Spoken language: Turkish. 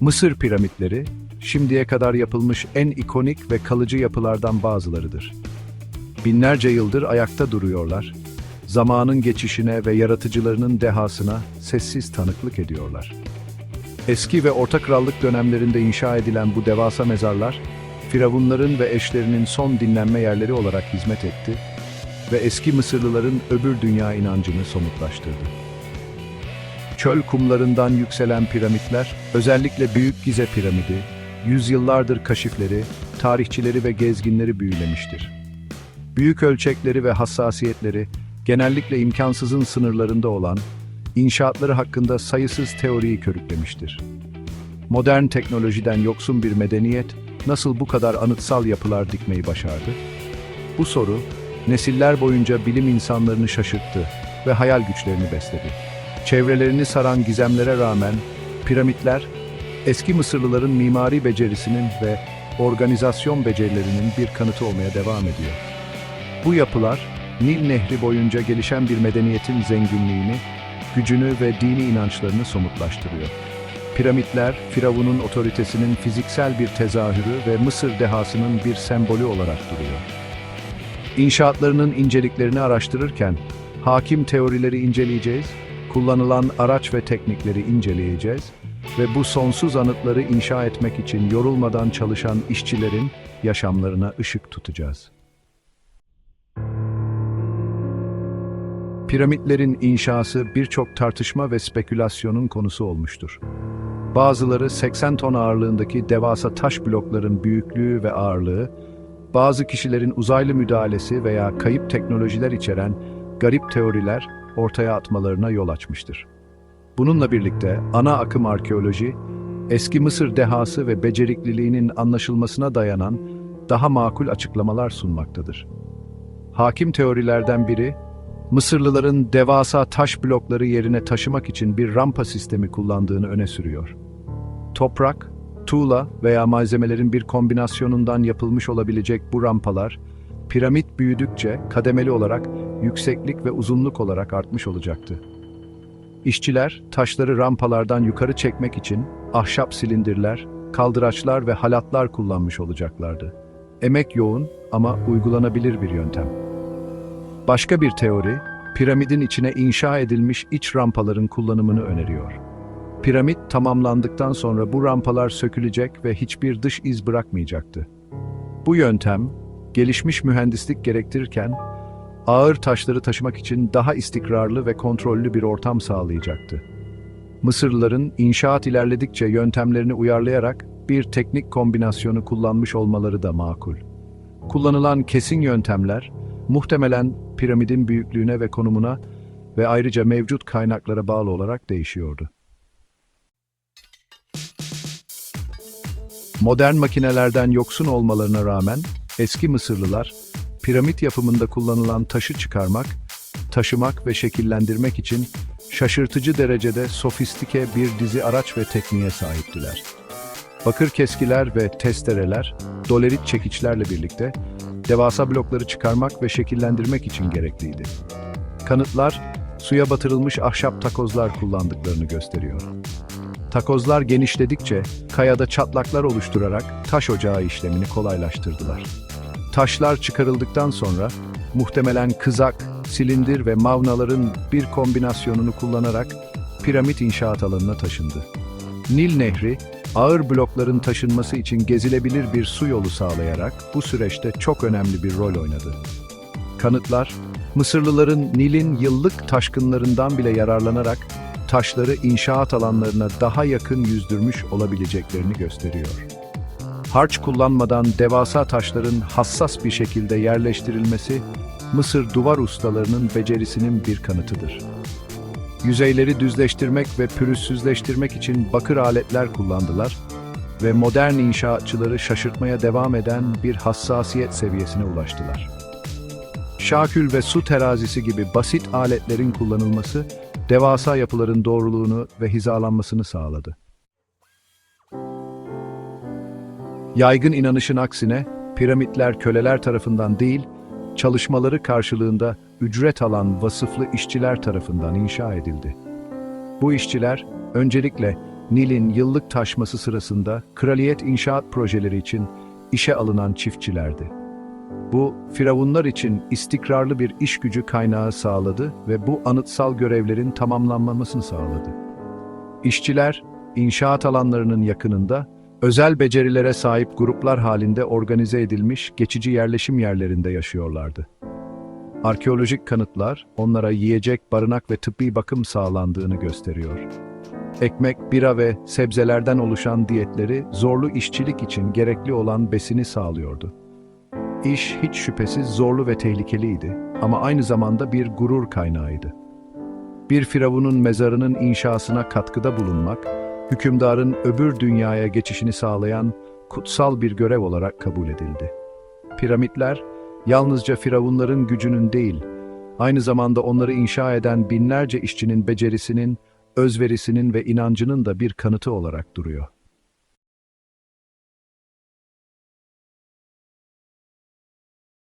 Mısır piramitleri, şimdiye kadar yapılmış en ikonik ve kalıcı yapılardan bazılarıdır. Binlerce yıldır ayakta duruyorlar, zamanın geçişine ve yaratıcılarının dehasına sessiz tanıklık ediyorlar. Eski ve Orta Krallık dönemlerinde inşa edilen bu devasa mezarlar, firavunların ve eşlerinin son dinlenme yerleri olarak hizmet etti ve eski Mısırlıların öbür dünya inancını somutlaştırdı. Çöl kumlarından yükselen piramitler, özellikle Büyük Gize piramidi, yüzyıllardır kaşifleri, tarihçileri ve gezginleri büyülemiştir. Büyük ölçekleri ve hassasiyetleri, genellikle imkansızın sınırlarında olan, inşaatları hakkında sayısız teoriyi körüklemiştir. Modern teknolojiden yoksun bir medeniyet, nasıl bu kadar anıtsal yapılar dikmeyi başardı? Bu soru, nesiller boyunca bilim insanlarını şaşırttı ve hayal güçlerini besledi. Çevrelerini saran gizemlere rağmen piramitler, eski Mısırlıların mimari becerisinin ve organizasyon becerilerinin bir kanıtı olmaya devam ediyor. Bu yapılar, Nil Nehri boyunca gelişen bir medeniyetin zenginliğini, gücünü ve dini inançlarını somutlaştırıyor. Piramitler, Firavun'un otoritesinin fiziksel bir tezahürü ve Mısır dehasının bir sembolü olarak duruyor. İnşaatlarının inceliklerini araştırırken, hakim teorileri inceleyeceğiz, kullanılan araç ve teknikleri inceleyeceğiz ve bu sonsuz anıtları inşa etmek için yorulmadan çalışan işçilerin yaşamlarına ışık tutacağız. Piramitlerin inşası birçok tartışma ve spekülasyonun konusu olmuştur. Bazıları 80 ton ağırlığındaki devasa taş blokların büyüklüğü ve ağırlığı, bazı kişilerin uzaylı müdahalesi veya kayıp teknolojiler içeren garip teoriler ortaya atmalarına yol açmıştır. Bununla birlikte ana akım arkeoloji, eski Mısır dehası ve becerikliliğinin anlaşılmasına dayanan daha makul açıklamalar sunmaktadır. Hakim teorilerden biri, Mısırlıların devasa taş blokları yerine taşımak için bir rampa sistemi kullandığını öne sürüyor. Toprak, tuğla veya malzemelerin bir kombinasyonundan yapılmış olabilecek bu rampalar, piramit büyüdükçe kademeli olarak yükseklik ve uzunluk olarak artmış olacaktı. İşçiler, taşları rampalardan yukarı çekmek için ahşap silindirler, kaldıraçlar ve halatlar kullanmış olacaklardı. Emek yoğun ama uygulanabilir bir yöntem. Başka bir teori, piramidin içine inşa edilmiş iç rampaların kullanımını öneriyor. Piramit tamamlandıktan sonra bu rampalar sökülecek ve hiçbir dış iz bırakmayacaktı. Bu yöntem, gelişmiş mühendislik gerektirirken, ağır taşları taşımak için daha istikrarlı ve kontrollü bir ortam sağlayacaktı. Mısırlıların inşaat ilerledikçe yöntemlerini uyarlayarak bir teknik kombinasyonu kullanmış olmaları da makul. Kullanılan kesin yöntemler, muhtemelen piramidin büyüklüğüne ve konumuna ve ayrıca mevcut kaynaklara bağlı olarak değişiyordu. Modern makinelerden yoksun olmalarına rağmen eski Mısırlılar piramit yapımında kullanılan taşı çıkarmak, taşımak ve şekillendirmek için şaşırtıcı derecede sofistike bir dizi araç ve tekniğe sahiptiler. Bakır keskiler ve testereler, dolerit çekiçlerle birlikte devasa blokları çıkarmak ve şekillendirmek için gerekliydi. Kanıtlar, suya batırılmış ahşap takozlar kullandıklarını gösteriyor. Takozlar genişledikçe kayada çatlaklar oluşturarak taş ocağı işlemini kolaylaştırdılar. Taşlar çıkarıldıktan sonra muhtemelen kızak, silindir ve mavnaların bir kombinasyonunu kullanarak piramit inşaat alanına taşındı. Nil Nehri, ağır blokların taşınması için gezilebilir bir su yolu sağlayarak bu süreçte çok önemli bir rol oynadı. Kanıtlar, Mısırlıların Nil'in yıllık taşkınlarından bile yararlanarak taşları inşaat alanlarına daha yakın yüzdürmüş olabileceklerini gösteriyor. Harç kullanmadan devasa taşların hassas bir şekilde yerleştirilmesi, Mısır duvar ustalarının becerisinin bir kanıtıdır. Yüzeyleri düzleştirmek ve pürüzsüzleştirmek için bakır aletler kullandılar ve modern inşaatçıları şaşırtmaya devam eden bir hassasiyet seviyesine ulaştılar. Şakül ve su terazisi gibi basit aletlerin kullanılması, devasa yapıların doğruluğunu ve hizalanmasını sağladı. Yaygın inanışın aksine, piramitler köleler tarafından değil, çalışmaları karşılığında ücret alan vasıflı işçiler tarafından inşa edildi. Bu işçiler öncelikle Nil'in yıllık taşması sırasında kraliyet inşaat projeleri için işe alınan çiftçilerdi. Bu, firavunlar için istikrarlı bir iş gücü kaynağı sağladı ve bu anıtsal görevlerin tamamlanmamasını sağladı. İşçiler, inşaat alanlarının yakınında, özel becerilere sahip gruplar halinde organize edilmiş geçici yerleşim yerlerinde yaşıyorlardı. Arkeolojik kanıtlar onlara yiyecek, barınak ve tıbbi bakım sağlandığını gösteriyor. Ekmek, bira ve sebzelerden oluşan diyetleri zorlu işçilik için gerekli olan besini sağlıyordu. İş hiç şüphesiz zorlu ve tehlikeliydi ama aynı zamanda bir gurur kaynağıydı. Bir firavunun mezarının inşasına katkıda bulunmak, hükümdarın öbür dünyaya geçişini sağlayan kutsal bir görev olarak kabul edildi. Piramitler, yalnızca firavunların gücünün değil, aynı zamanda onları inşa eden binlerce işçinin becerisinin, özverisinin ve inancının da bir kanıtı olarak duruyor.